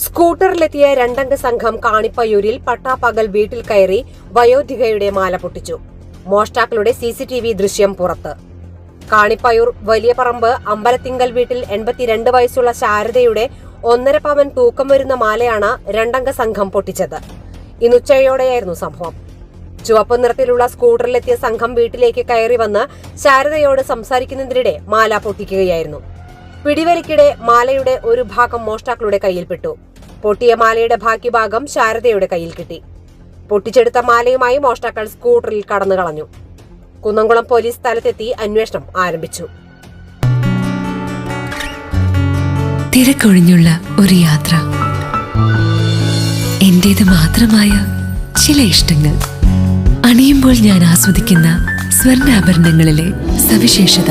സ്കൂട്ടറിലെത്തിയ രണ്ടംഗ സംഘം കാണിപ്പയ്യൂരിൽ പട്ടാപ്പകൽ വീട്ടിൽ കയറി വയോധികയുടെ മാല പൊട്ടിച്ചു. മോഷ്ടാക്കളുടെ സി സി ടി വി ദൃശ്യം പുറത്ത്. കാണിപ്പയ്യൂർ വലിയ പറമ്പ് അമ്പലത്തിങ്കൽ വീട്ടിൽ എൺപത്തിരണ്ട് വയസ്സുള്ള ശാരദയുടെ ഒന്നര പവൻ തൂക്കം വരുന്ന മാലയാണ് രണ്ടംഗ സംഘം പൊട്ടിച്ചത്. ഇന്നുച്ചയോടെയായിരുന്നു സംഭവം. ചുവപ്പ് നിറത്തിലുള്ള സ്കൂട്ടറിലെത്തിയ സംഘം വീട്ടിലേക്ക് കയറി വന്ന് ശാരദയോട് സംസാരിക്കുന്നതിനിടെ മാല പൊട്ടിക്കുകയായിരുന്നു. പിടിവലിക്കിടെ മാലയുടെ ഒരു ഭാഗം മോഷ്ടാക്കളുടെ കയ്യിൽപ്പെട്ടു. പൊട്ടിയ മാലയുടെ ബാക്കി ഭാഗം ശാരദയുടെ കയ്യിൽ കിട്ടി. പൊട്ടിച്ചെടുത്ത മാലയുമായി മോഷ്ടാക്കൾ സ്കൂട്ടറിൽ കടന്നു കളഞ്ഞു. കുന്നംകുളം പോലീസ് സ്ഥലത്തെത്തി അന്വേഷണം ആരംഭിച്ചു. തിരക്കൊഴിഞ്ഞുള്ള ഒരു യാത്ര. എന്റേത് മാത്രമായ ചില ഇഷ്ടങ്ങൾ. അണിയുമ്പോൾ ഞാൻ ആസ്വദിക്കുന്ന സ്വർണാഭരണങ്ങളിലെ സവിശേഷത.